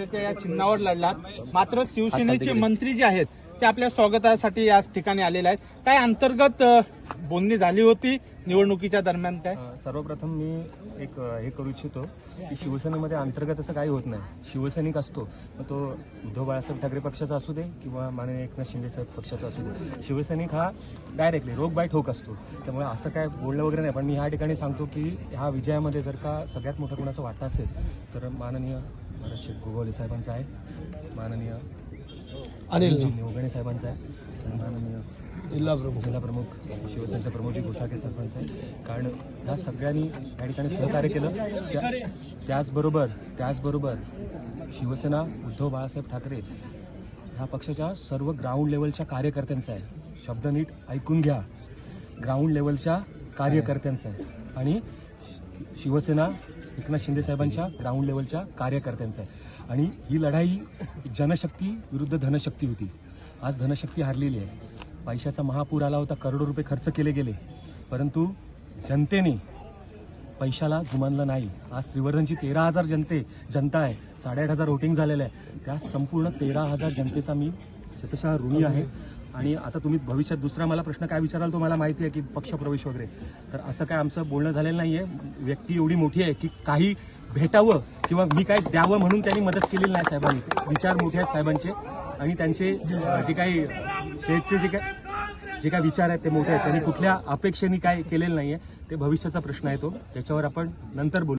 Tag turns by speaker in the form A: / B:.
A: पक्षाच्या या चिन्हावर लढलात. मात्र शिवसेनेचे मंत्री जे आहेत ते आपल्या स्वागतासाठी या ठिकाणी आलेले आहेत. काय अंतर्गत बोलणी झाली होती निवडणुकीच्या दरम्यान काय?
B: सर्वप्रथम मी एक हे करू इच्छितो की शिवसेनेमध्ये अंतर्गत असं काही होत नाही. शिवसैनिक असतो मग तो उद्धव बाळासाहेब ठाकरे पक्षाचा असू दे किंवा माननीय एकनाथ शिंदे साहेब पक्षाचा असू दे. शिवसैनिक हा डायरेक्टली रोग बाय ठोक असतो. त्यामुळे असं काय बोलणं वगैरे नाही. पण मी ह्या ठिकाणी सांगतो की ह्या विजयामध्ये जर का सगळ्यात मोठा कोणाचा वाटा असेल तर माननीय शेठ गोगोले साहेबांचा आहे. माननीय अनिल निवगणे साहेबांचा आहे. आणि माननीय जिल्हा प्रमुख. जिल्हा प्रमुख शिवसेनेचे प्रमुखजी घोसाके सरपंच आहे. कारण ह्या सगळ्यांनी या ठिकाणी सहकार्य केलं. त्या- त्याचबरोबर त्याचबरोबर शिवसेना उद्धव बाळासाहेब ठाकरे ह्या पक्षाच्या सर्व ग्राउंड लेवलच्या कार्यकर्त्यांचा आहे. शब्द नीट ऐकून घ्या. ग्राउंड लेवलच्या कार्यकर्त्यांचा आहे. आणि शि- शिवसेना एकनाथ शिंदे साहेबांच्या ग्राउंड लेवलच्या कार्यकर्त्यांचा आहे. आणि ही लढाई जनशक्ती विरुद्ध धनशक्ती होती. आज धनशक्ती हारलेली आहे. पैशाचा महापूर आला होता करोडो रुपये खर्च केले गेले. परंतु जनतेने पैशाला जुमानलं नाही. आज श्रीवर्धनची तेरा हजार जनते जनता आहे. साडेआठ हजार वोटिंग झालेलं आहे. त्या संपूर्ण तेरा हजार जनतेचा मी शतशः ऋणी आहे. आणि आता तुम्ही भविष्यात दुसरा मला प्रश्न काय विचाराल तो मला माहिती आहे की पक्षप्रवेश वगैरे. तर असं काय आमचं बोलणं झालेलं नाही आहे व्यक्ती एवढी मोठी आहे की काही भेटावं किंवा मी काय द्यावं म्हणून त्यांनी मदत केलेली नाही साहेबांनी. विचार मोठे आहेत साहेबांचे आणि त्यांचे जे काही शेतचे जे काय जे काय विचार आहेत ते मोठे आहेत. त्यांनी कुठल्या अपेक्षेने काय केलेलं नाहीये. ते भविष्याचा प्रश्न आहे तो. त्याच्यावर आपण नंतर बोलू.